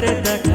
करतट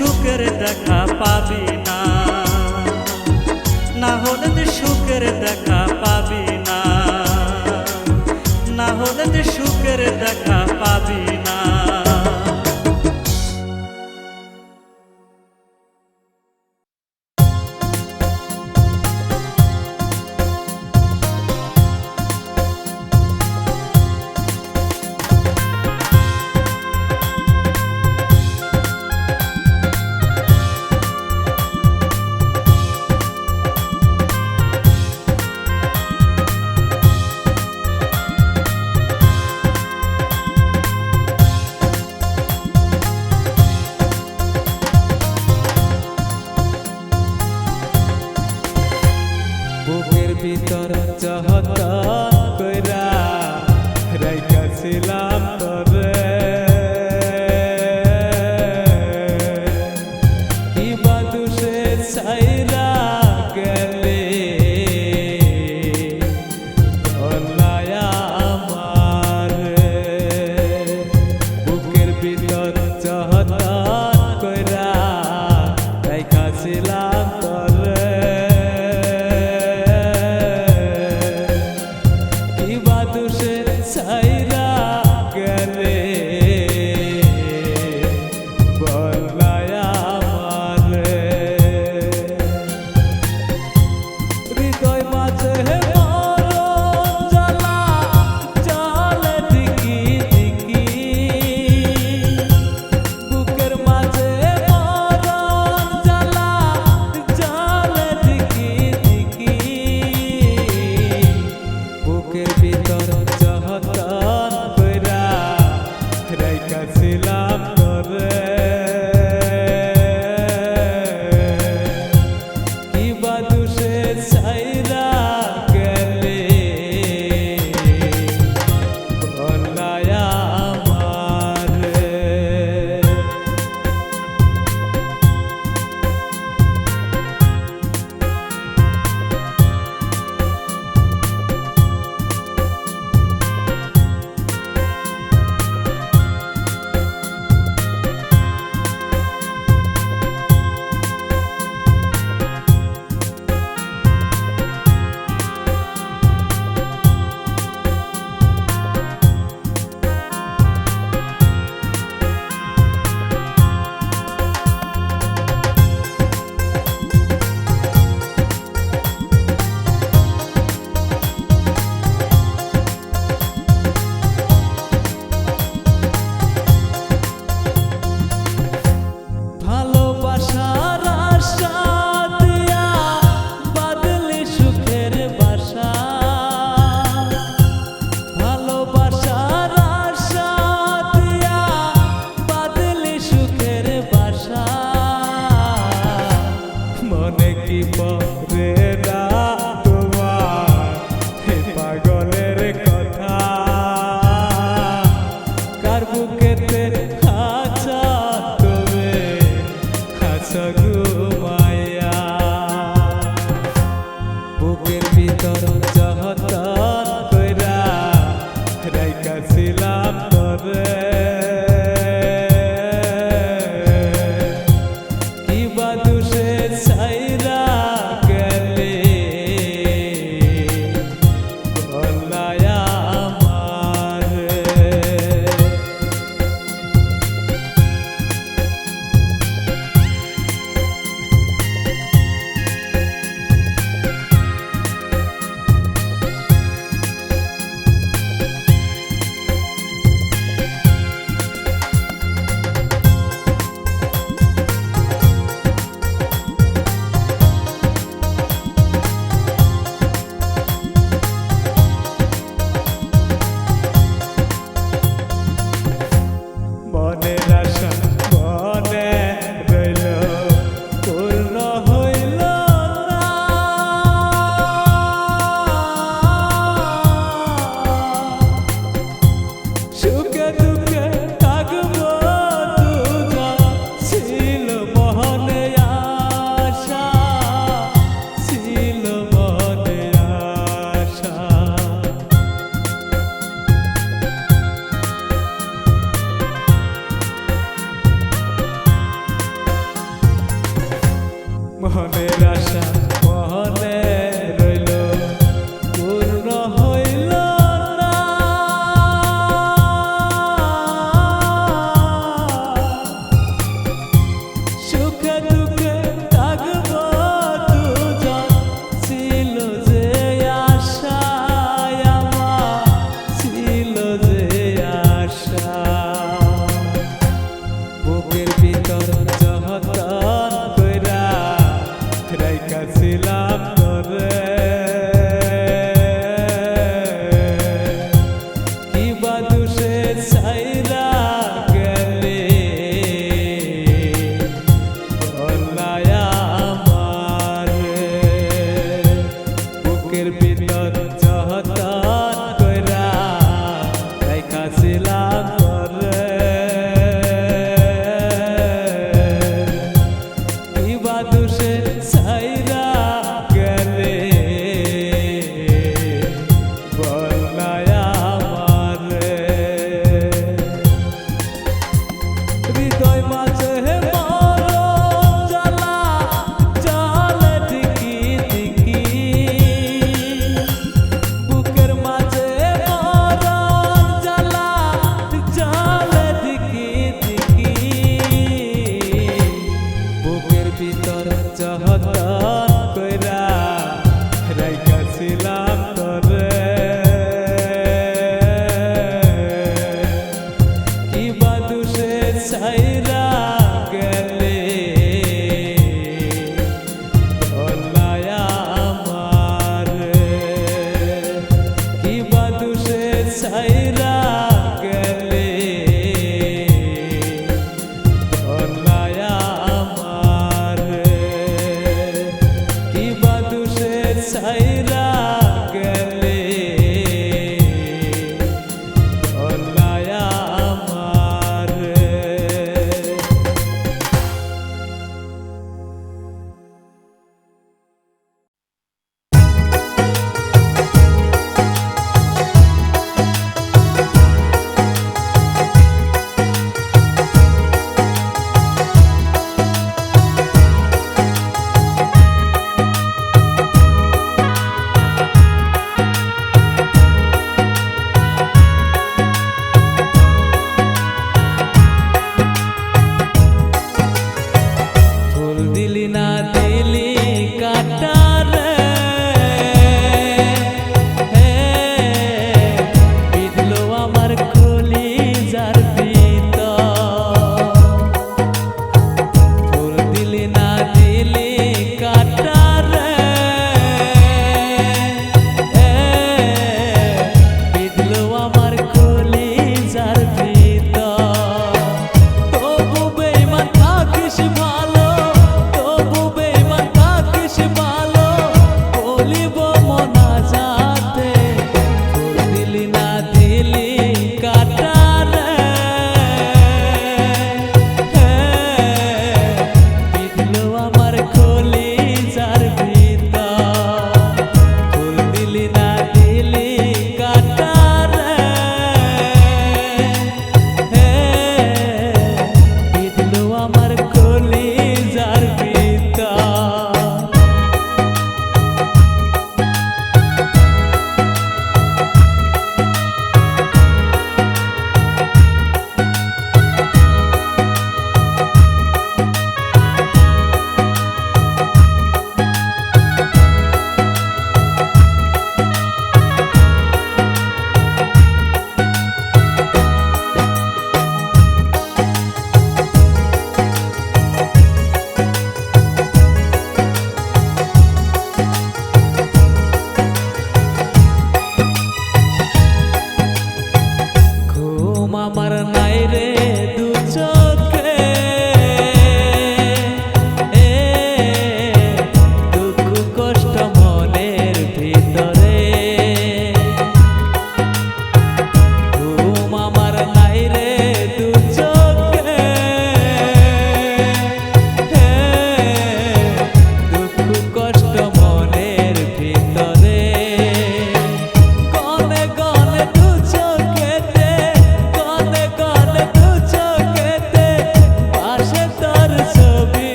সুখের দেখা পাবি না। না হলে সুখের দেখা পাবি না। না হলে সুখের দেখা পাবি না ভিতর চাহতা রে পিতার চাহতা। aí.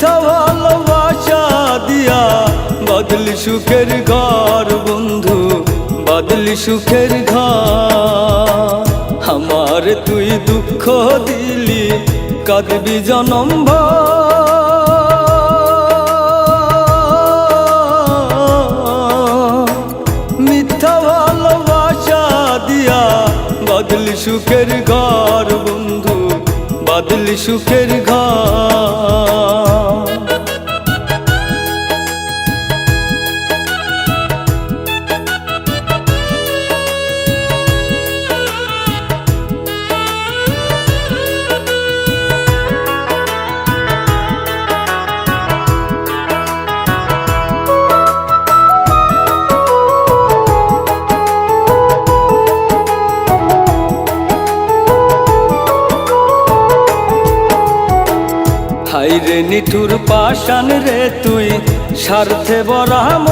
মিথ্যা ভালোবাসা দিয়া, বদলি সুখের ঘর বন্ধু, বদলি সুখের ঘর আমার তুই দুঃখ দিলি, কাঁদবি জনম। মিথ্যা ভালোবাসা দিয়া, বদলি সুখের ঘর বন্ধু, বদলি সুখের ঘর রে নিঠুর পাশান রে তুই স্বার্থে বরাম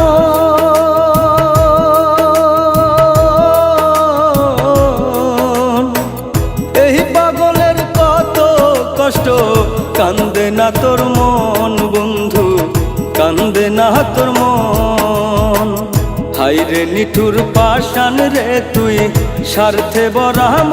এই পাগলের কত কষ্ট, কান্দে না তোর মন বন্ধু, কান্দে না তোর মন। হাই রে নিঠুর পাশান রে তুই স্বার্থে বরাম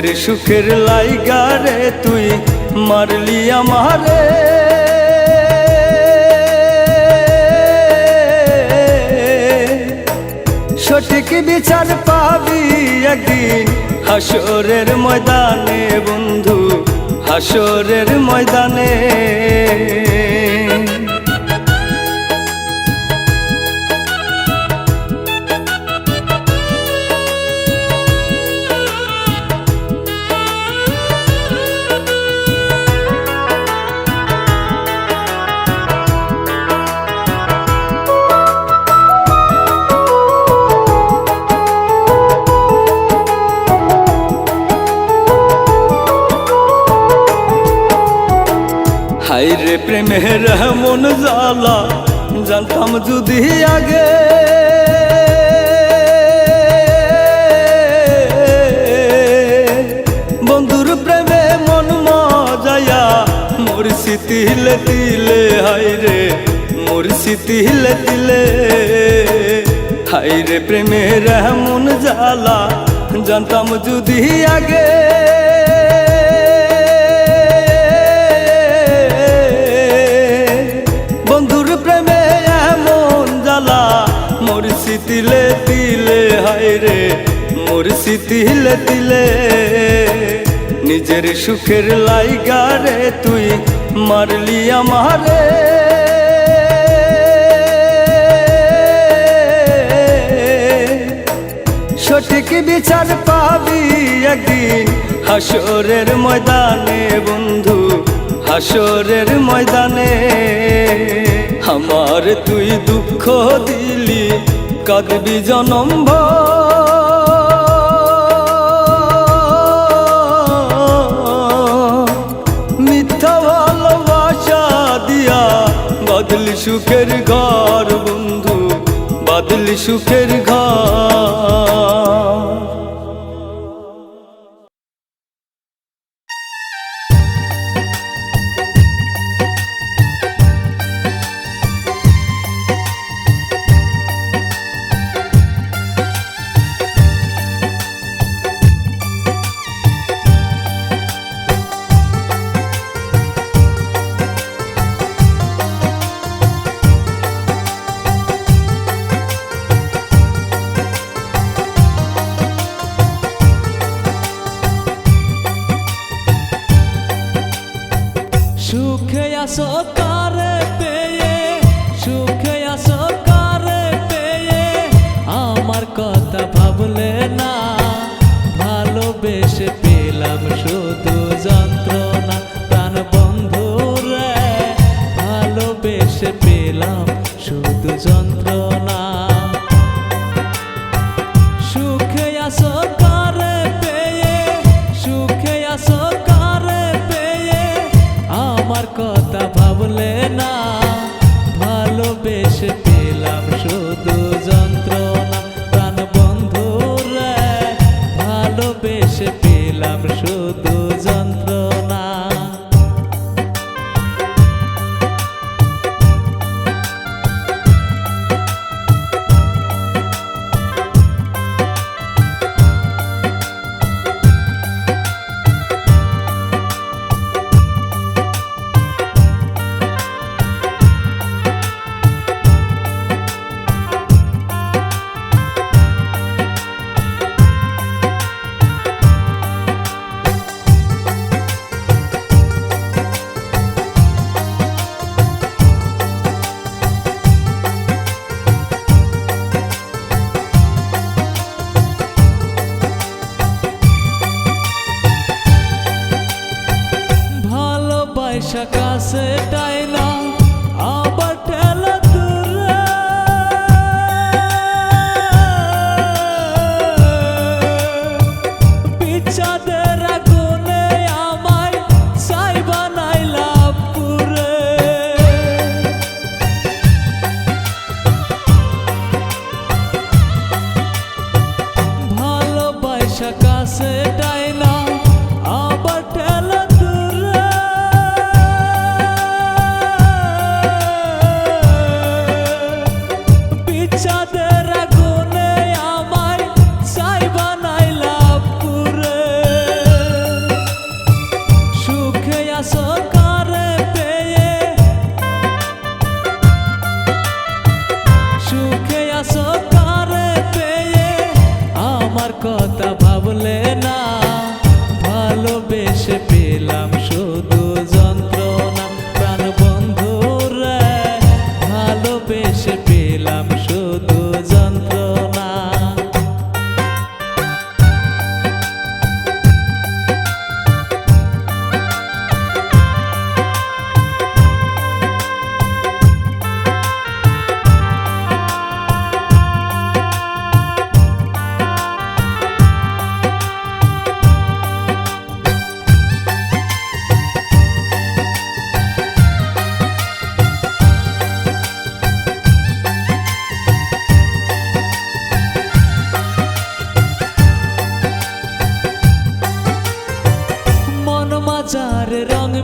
নিজের সুখের লাইগা রে, তুই মারলি আমারে। সঠিক বিচার পাবি একদিন হাসরের ময়দানে, বন্ধু হাসরের ময়দানে। হাই রে প্রেমের মন জ্বালা, জানতাম যদি আগে। বন্ধুর প্রেমে মন মজায়া, মোর তিলে তিলে হাই রে মোর তিলে তিলে। হাই রে প্রেমের মন জ্বালা, জানতাম যদি আগে। যায় রে মুরসি তিলে তিলে। নিজের সুখের লাইগা রে তুই মারলি আমারে। সঠিক বিচার পাবি একদিন হাসরের ময়দানে, বন্ধু হাসরের ময়দানে। আমার তুই দুঃখ দিলি কাঁদবি জনম মিথ্যা ভালোবাসা দিয়া বদলি সুখের ঘর বন্ধু বদলি সুখের ঘর। আশা কাছে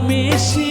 mexer.